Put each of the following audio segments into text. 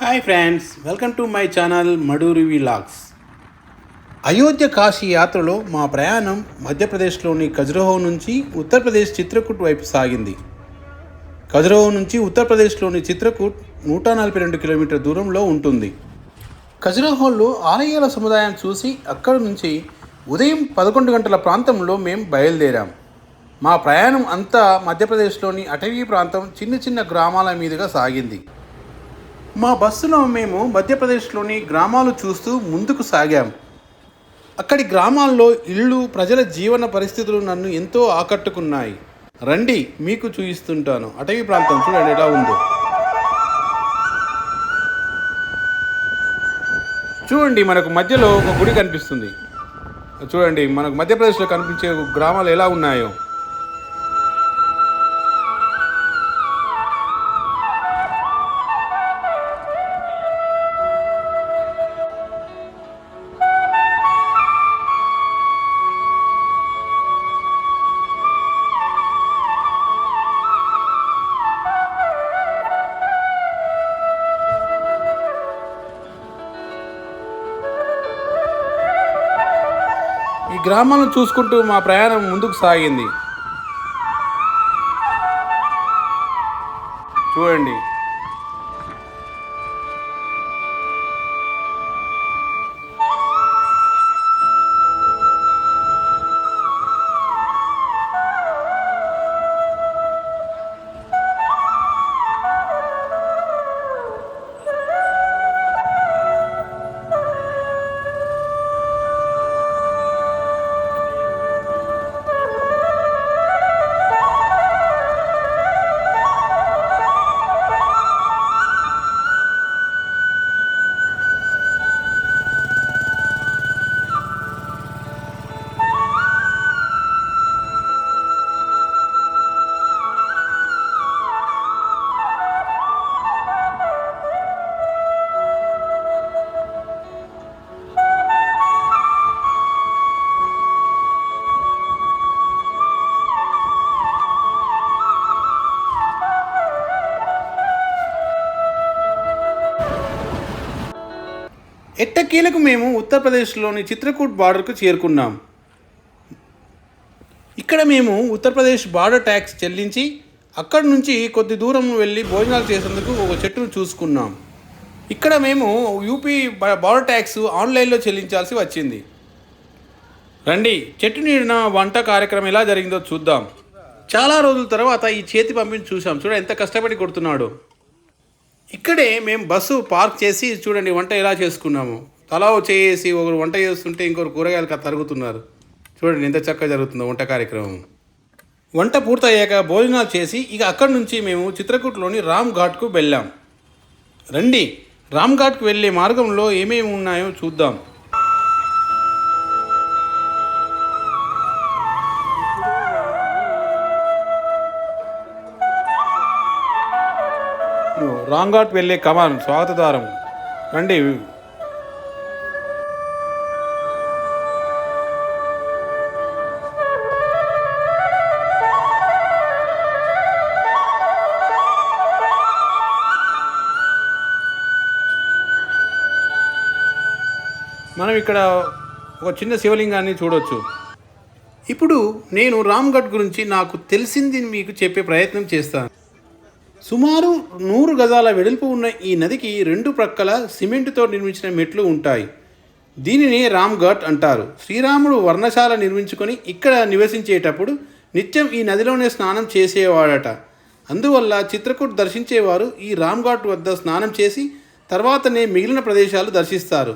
Hi friends welcome to my channel Maduri vlogs Ayodhya Kashi యాత్రలో మా ప్రయాణం మధ్యప్రదేశ్లోని ఖజురహో నుంచి ఉత్తరప్రదేశ్ చిత్రకూట్ వైపు సాగింది. ఖజురహో నుంచి ఉత్తరప్రదేశ్లోని చిత్రకూట్ నూట నలభై రెండు కిలోమీటర్ దూరంలో ఉంటుంది. ఖజురహోలో ఆలయాల సముదాయం చూసి అక్కడి నుంచి ఉదయం పదకొండు గంటల ప్రాంతంలో మేము బయలుదేరాం. మా ప్రయాణం అంతా మధ్యప్రదేశ్లోని అటవీ ప్రాంతం చిన్న చిన్న గ్రామాల మీదుగా సాగింది. మా బస్సులో మేము మధ్యప్రదేశ్లోని గ్రామాలు చూస్తూ ముందుకు సాగాం. అక్కడి గ్రామాల్లో ఇళ్ళు ప్రజల జీవన పరిస్థితులు నన్ను ఎంతో ఆకట్టుకున్నాయి. రండి మీకు చూపిస్తుంటాను అటవీ ప్రాంతం చూడండి ఎలా ఉందో. చూడండి మనకు మధ్యలో ఒక గుడి కనిపిస్తుంది. చూడండి మనకు మధ్యప్రదేశ్లో కనిపించే గ్రామాలు ఎలా ఉన్నాయో. గ్రామాలను చూసుకుంటూ మా ప్రయాణం ముందుకు సాగింది. ఎట్టకేలకు మేము ఉత్తరప్రదేశ్లోని చిత్రకూట్ బార్డర్కు చేరుకున్నాం. ఇక్కడ మేము ఉత్తరప్రదేశ్ బార్డర్ ట్యాక్స్ చెల్లించి అక్కడి నుంచి కొద్ది దూరం వెళ్ళి భోజనాలు చేసేందుకు ఒక చెట్టును చూసుకున్నాం. ఇక్కడ మేము యూపీ బార్డర్ ట్యాక్స్ ఆన్లైన్లో చెల్లించాల్సి వచ్చింది. రండి చెట్టు నీడిన వంట కార్యక్రమం ఎలా జరిగిందో చూద్దాం. చాలా రోజుల తర్వాత ఈ చేతి పంపిణీ చూసాం చూడ ఎంత కష్టపడి కొడుతున్నాడు. ఇక్కడే మేము బస్సు పార్క్ చేసి చూడండి వంట ఎలా చేసుకున్నాము. తలా చేసి ఒకరు వంట చేస్తుంటే ఇంకొకరు కూరగాయలు తరుగుతున్నారు. చూడండి ఎంత చక్కగా జరుగుతుందో వంట కార్యక్రమం. వంట పూర్తయ్యాక భోజనాలు చేసి ఇక అక్కడి నుంచి మేము చిత్రకూట్లోని రామ్ ఘాట్కు వెళ్ళాం. రండి రామ్ ఘాట్కు వెళ్ళే మార్గంలో ఏమేమి ఉన్నాయో చూద్దాం. రామ్ ఘాట్ వెళ్ళే కమాన్ స్వాగతదారం. రండి. మనం ఇక్కడ ఒక చిన్న శివలింగాన్ని చూడవచ్చు ఇప్పుడు నేను రామ్గఢ్ గురించి నాకు తెలిసింది మీకు చెప్పే ప్రయత్నం చేస్తాను. సుమారు నూరు గజాల వెడల్పు ఉన్న ఈ నదికి రెండు ప్రక్కల సిమెంటుతో నిర్మించిన మెట్లు ఉంటాయి. దీనిని రామ్ఘాట్ అంటారు. శ్రీరాముడు వర్ణశాల నిర్మించుకొని ఇక్కడ నివసించేటప్పుడు నిత్యం ఈ నదిలోనే స్నానం చేసేవాడట. అందువల్ల చిత్రకూట్ దర్శించేవారు ఈ రామ్ఘాట్ వద్ద స్నానం చేసి తర్వాతనే మిగిలిన ప్రదేశాలు దర్శిస్తారు.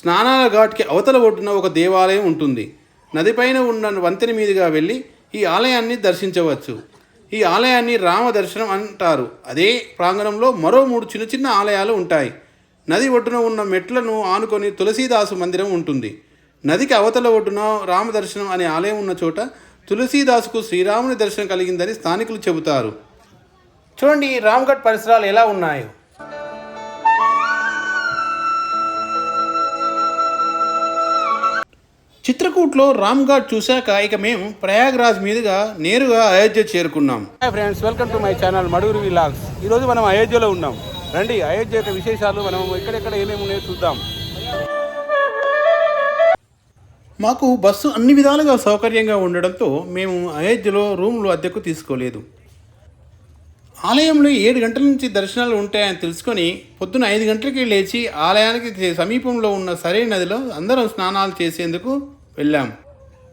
స్నానాల ఘాట్కి అవతల ఒడ్డున ఒక దేవాలయం ఉంటుంది. నదిపైన ఉన్న వంతెన మీదుగా వెళ్ళి ఈ ఆలయాన్ని దర్శించవచ్చు. ఈ ఆలయాన్ని రామ దర్శనం అంటారు. అదే ప్రాంగణంలో మరో మూడు చిన్న చిన్న ఆలయాలు ఉంటాయి. నది ఒడ్డున ఉన్న మెట్లను ఆనుకొని తులసీదాసు మందిరం ఉంటుంది. నదికి అవతల ఒడ్డున రామ దర్శనం అనే ఆలయం ఉన్న చోట తులసీదాసుకు శ్రీరాముని దర్శనం కలిగిందని స్థానికులు చెబుతారు. చూడండి రామ్ఘట్ పరిసరాలు ఎలా ఉన్నాయో. చిత్రకూట్లో రామ్ ఘాట్ చూశాక ఇక మేము ప్రయాగ్రాజ్ మీదుగా నేరుగా అయోధ్య చేరుకున్నాం. Hi friends welcome to my channel Maduri vlogs ఈరోజు మనం అయోధ్యలో ఉన్నాం. రండి అయోధ్య యొక్క విశేషాలు మనం ఎక్కడెక్కడ ఏమేమి ఉన్నాయో చూద్దాం. మాకు బస్సు అన్ని విధాలుగా సౌకర్యంగా ఉండడంతో మేము అయోధ్యలో రూములు అద్దెకు తీసుకోలేదు. ఆలయంలో ఏడు గంటల నుంచి దర్శనాలు ఉంటాయని తెలుసుకొని పొద్దున ఐదు గంటలకి లేచి ఆలయానికి సమీపంలో ఉన్న సరైన నదిలో అందరం స్నానాలు చేసేందుకు వెళ్ళాం.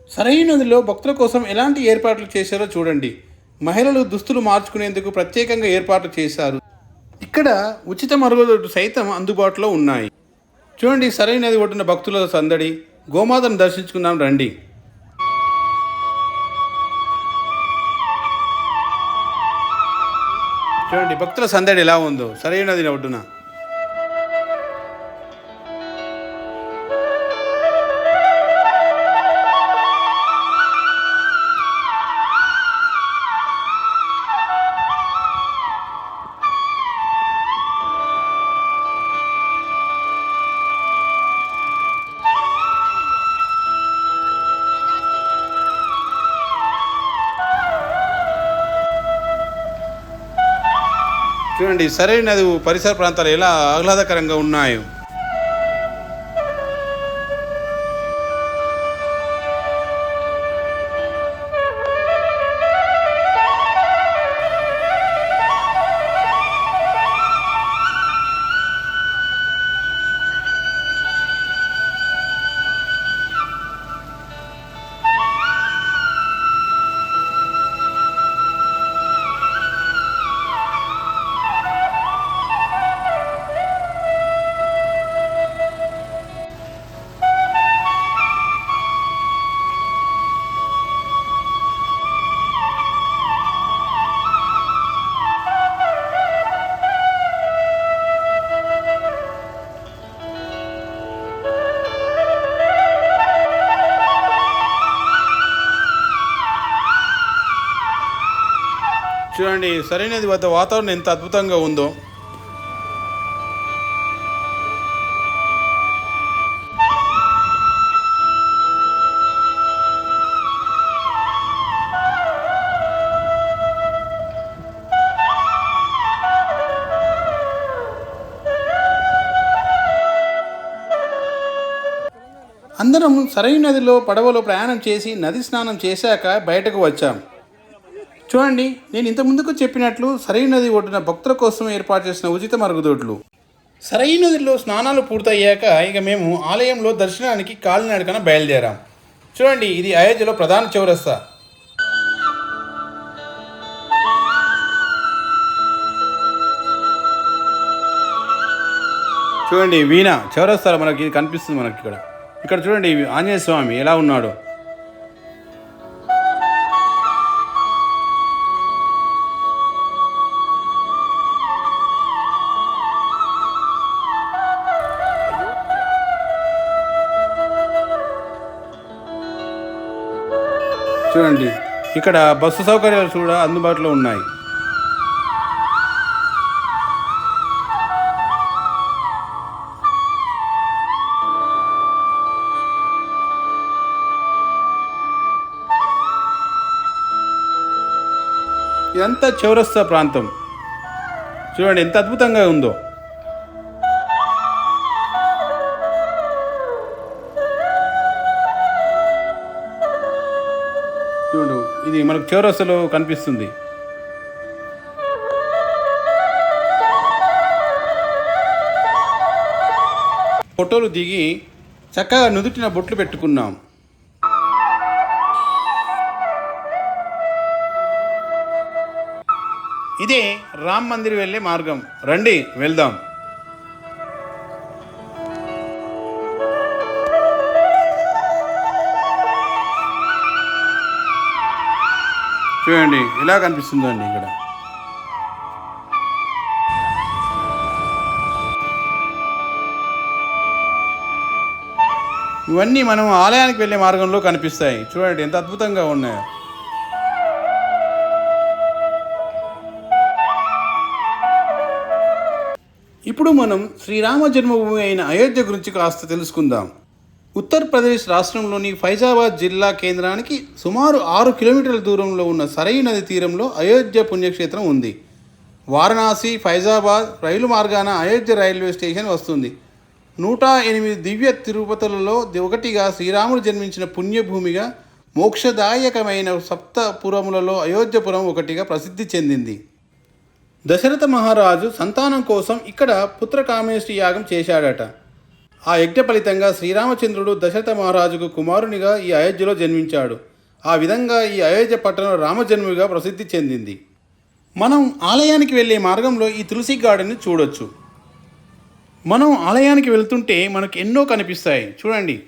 సరైన నదిలో భక్తుల కోసం ఎలాంటి ఏర్పాట్లు చేశారో చూడండి. మహిళలు దుస్తులు మార్చుకునేందుకు ప్రత్యేకంగా ఏర్పాట్లు చేశారు. ఇక్కడ ఉచిత మరుగుదొడ్డు సైతం అందుబాటులో ఉన్నాయి. చూడండి సరైన నది ఒడ్డున భక్తుల సందడి. గోమాతను దర్శించుకుందాం రండి. చూడండి భక్తుల సందడి ఎలా ఉందో. సరైన నది ఒడ్డున. సరైనది పరిసర ప్రాంతాలు ఎలా ఆహ్లాదకరంగా ఉన్నాయో. చూడండి సరైనది వద్ద వాతావరణం ఎంత అద్భుతంగా ఉందో. అందరం సరైన నదిలో పడవలో ప్రయాణం చేసి నది స్నానం చేశాక బయటకు వచ్చాం. చూడండి నేను ఇంత ముందుకు చెప్పినట్లు సరైన నది ఒడ్డున భక్తుల కోసం ఏర్పాటు చేసిన ఉచిత మరుగుదొడ్లు. సరైన నదిలో స్నానాలు పూర్తయ్యాక ఇక మేము ఆలయంలో దర్శనానికి కాలినడకన బయలుదేరాం. చూడండి ఇది అయోధ్యలో ప్రధాన చౌరస్తా. చూడండి వీణ చౌరస్తాలో మనకి ఇది కనిపిస్తుంది మనకి ఇక్కడ. ఇక్కడ చూడండి ఆంజనేయ స్వామి ఎలా ఉన్నాడు. చూడండి. ఇక్కడ బస్సు సౌకర్యాలు కూడా అందుబాటులో ఉన్నాయి. ఇదంతా చౌరస్తా ప్రాంతం? చూడండి ఎంత అద్భుతంగా ఉందో. ఇది మనకు చౌరస్తాలో కనిపిస్తుంది. ఫోటోలు దిగి చక్కగా నుదుటిన బొట్లు పెట్టుకున్నాం. ఇదే రామ్ మందిర్ వెళ్ళే మార్గం. రండి వెళ్దాం. చూడండి ఇలా కనిపిస్తుందండి ఇక్కడ. ఇవన్నీ మనం ఆలయానికి వెళ్ళే మార్గంలో కనిపిస్తాయి. చూడండి ఎంత అద్భుతంగా ఉన్నాయో. ఇప్పుడు మనం శ్రీరామ జన్మభూమి అయిన అయోధ్య గురించి కాస్త తెలుసుకుందాం. ఉత్తరప్రదేశ్ రాష్ట్రంలోని ఫైజాబాద్ జిల్లా కేంద్రానికి సుమారు ఆరు కిలోమీటర్ల దూరంలో ఉన్న సరయు నది తీరంలో అయోధ్య పుణ్యక్షేత్రం ఉంది. వారణాసి ఫైజాబాద్ రైలు మార్గాన అయోధ్య రైల్వే స్టేషన్ వస్తుంది. నూట ఎనిమిది దివ్య తిరుపతులలో ఒకటిగా శ్రీరాముడు జన్మించిన పుణ్యభూమిగా మోక్షదాయకమైన సప్తపురములలో అయోధ్యపురం ఒకటిగా ప్రసిద్ధి చెందింది. దశరథ మహారాజు సంతానం కోసం ఇక్కడ పుత్రకామేష్టి యాగం చేశాడట. ఆ యజ్ఞ ఫలితంగా శ్రీరామచంద్రుడు దశరథ మహారాజుకు కుమారునిగా ఈ అయోధ్యలో జన్మించాడు. ఆ విధంగా ఈ అయోధ్య పట్టణం రామజన్ముగా ప్రసిద్ధి చెందింది. మనం ఆలయానికి వెళ్ళే మార్గంలో ఈ తులసి గార్డెన్ని చూడొచ్చు. మనం ఆలయానికి వెళ్తుంటే మనకు ఎన్నో కనిపిస్తాయి. చూడండి.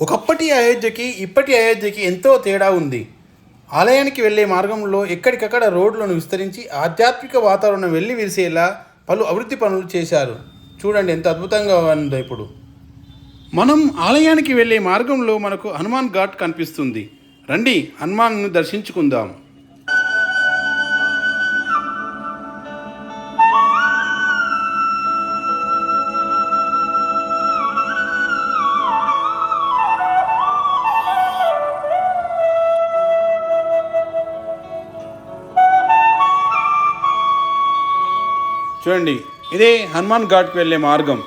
ఒకప్పటి అయోధ్యకి ఇప్పటి అయోధ్యకి ఎంతో తేడా ఉంది. ఆలయానికి వెళ్ళే మార్గంలో ఎక్కడికక్కడ రోడ్లను విస్తరించి ఆధ్యాత్మిక వాతావరణం వెళ్ళి విరిసేలా పలు అభివృద్ధి పనులు చేశారు. చూడండి ఎంత అద్భుతంగా ఉందో ఇప్పుడు. మనం ఆలయానికి వెళ్ళే మార్గంలో మనకు హనుమాన్ ఘాట్ కనిపిస్తుంది. రండి హనుమాన్ను దర్శించుకుందాం. చూడండి ఇదే హనుమాన్ ఘాట్కి వెళ్ళే మార్గం.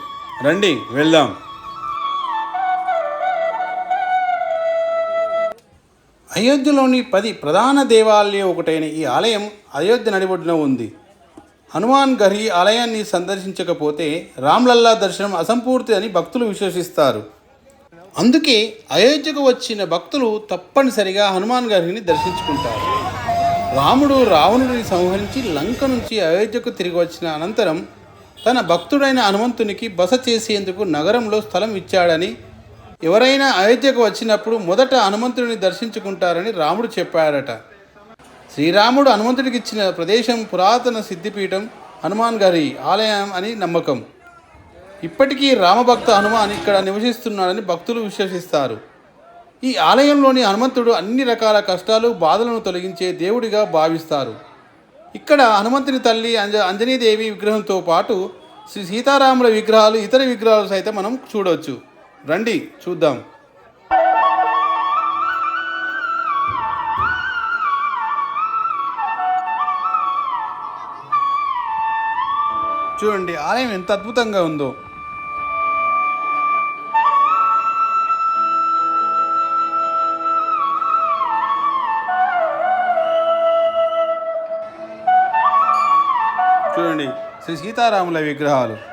రండి వెళ్దాం. అయోధ్యలోని పది ప్రధాన దేవాలయం ఒకటైన ఈ ఆలయం అయోధ్య నడిబొడ్డున ఉంది. హనుమాన్ గర్హి ఆలయాన్ని సందర్శించకపోతే రామ్లల్లా దర్శనం అసంపూర్తి అని భక్తులు విశ్వసిస్తారు. అందుకే అయోధ్యకు వచ్చిన భక్తులు తప్పనిసరిగా హనుమాన్ గర్హిని దర్శించుకుంటారు. రాముడు రావణుడిని సంహరించి లంక నుంచి అయోధ్యకు తిరిగి వచ్చిన అనంతరం తన భక్తుడైన హనుమంతునికి బస చేసేందుకు నగరంలో స్థలం ఇచ్చాడని ఎవరైనా అయోధ్యకు వచ్చినప్పుడు మొదట హనుమంతుడిని దర్శించుకుంటారని రాముడు చెప్పాడట. శ్రీరాముడు హనుమంతుడికి ఇచ్చిన ప్రదేశం పురాతన సిద్ధిపీఠం హనుమాన్ గారి ఆలయం అని నమ్మకం. ఇప్పటికీ రామభక్త హనుమాన్ ఇక్కడ నివసిస్తున్నాడని భక్తులు విశ్వసిస్తారు. ఈ ఆలయంలోని హనుమంతుడు అన్ని రకాల కష్టాలు బాధలను తొలగించే దేవుడిగా భావిస్తారు. ఇక్కడ హనుమంతుని తల్లి అంజ అంజనీదేవి విగ్రహంతో పాటు శ్రీ సీతారాముల విగ్రహాలు ఇతర విగ్రహాలు సైతం మనం చూడవచ్చు రండి చూద్దాం. చూడండి ఆలయం ఎంత అద్భుతంగా ఉందో. శ్రీ సీతారాముల విగ్రహాలు.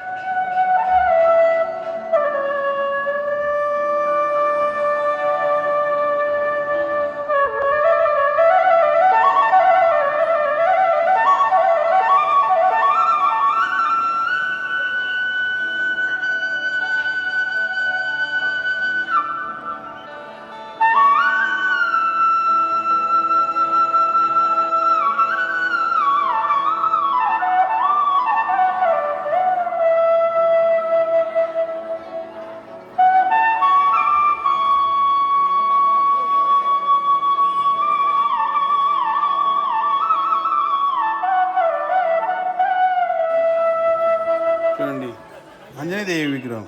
అంజనీదేవి విగ్రహం.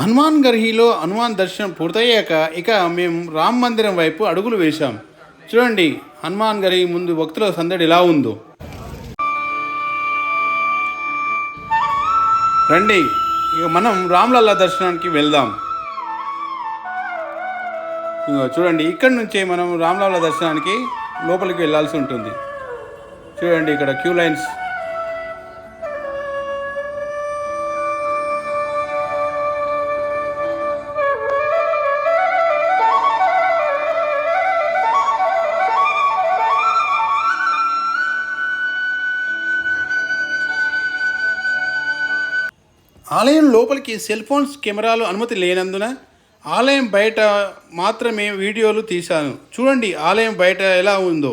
హనుమాన్ గర్హిలో హనుమాన్ దర్శనం పూర్తయ్యాక ఇక మేము రామ్ మందిరం వైపు అడుగులు వేశాం. చూడండి హనుమాన్ గరి ముందు భక్తుల సందడి ఎలా ఉందో. రండి ఇక మనం రామ్లల్లా దర్శనానికి వెళ్దాం. ఇగో చూడండి ఇక్కడి నుంచే మనం రామ్లల్లా దర్శనానికి లోపలికి వెళ్ళాల్సి ఉంటుంది. చూడండి ఇక్కడ క్యూ లైన్స్. ఆలయం లోపలికి సెల్ ఫోన్స్ కెమెరాలు అనుమతి లేనందున ఆలయం బయట మాత్రమే వీడియోలు తీశాను. చూడండి ఆలయం బయట ఎలా ఉందో.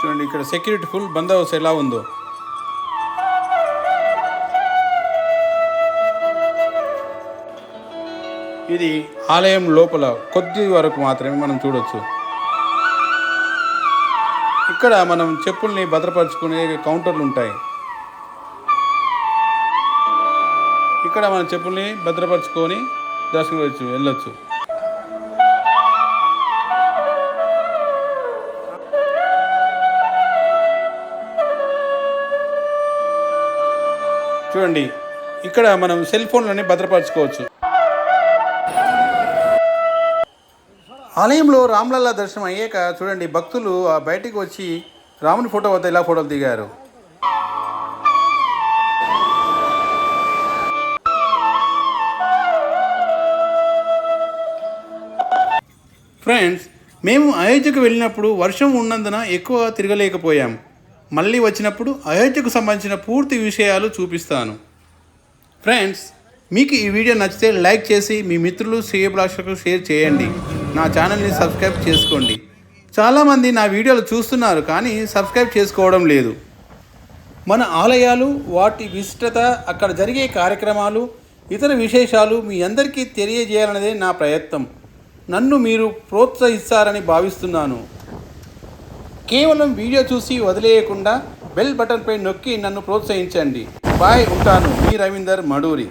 చూడండి ఇక్కడ సెక్యూరిటీ ఫుల్ బందోబస్తు ఎలా ఉందో. ఇది ఆలయం లోపల కొద్ది వరకు మాత్రమే మనం చూడొచ్చు. ఇక్కడ మనం చెప్పుల్ని భద్రపరచుకునే కౌంటర్లు ఉంటాయి. ఇక్కడ మన చెప్పుల్ని భద్రపరచుకొని దర్శనవచ్చు వెళ్ళొచ్చు. చూడండి ఇక్కడ మనం సెల్ ఫోన్లోనే భద్రపరచుకోవచ్చు. ఆలయంలో రామ్లల్లా దర్శనం అయ్యాక చూడండి భక్తులు ఆ బయటికి వచ్చి రాముని ఫోటో వద్ద ఇలా ఫోటోలు దిగారు. ఫ్రెండ్స్ మేము అయోధ్యకు వెళ్ళినప్పుడు వర్షం ఉన్నందున ఎక్కువ తిరగలేకపోయాం. మళ్ళీ వచ్చినప్పుడు అయోధ్యకు సంబంధించిన పూర్తి విషయాలు చూపిస్తాను. ఫ్రెండ్స్ మీకు ఈ వీడియో నచ్చితే లైక్ చేసి మీ మిత్రులు శ్రేయభిలాషులకు షేర్ చేయండి. నా ఛానల్ని సబ్స్క్రైబ్ చేసుకోండి. చాలామంది నా వీడియోలు చూస్తున్నారు కానీ సబ్స్క్రైబ్ చేసుకోవడం లేదు. మన ఆలయాలు వాటి విశిష్టత అక్కడ జరిగే కార్యక్రమాలు ఇతర విశేషాలు మీ అందరికీ తెలియజేయాలన్నదే నా ప్రయత్నం. నన్ను మీరు ప్రోత్సహిస్తారని భావిస్తున్నాను. కేవలం వీడియో చూసి వదిలేయకుండా బెల్ బటన్పై నొక్కి నన్ను ప్రోత్సహించండి. బాయ్ ఉంటాను. మీ రవీందర్ మడూరి.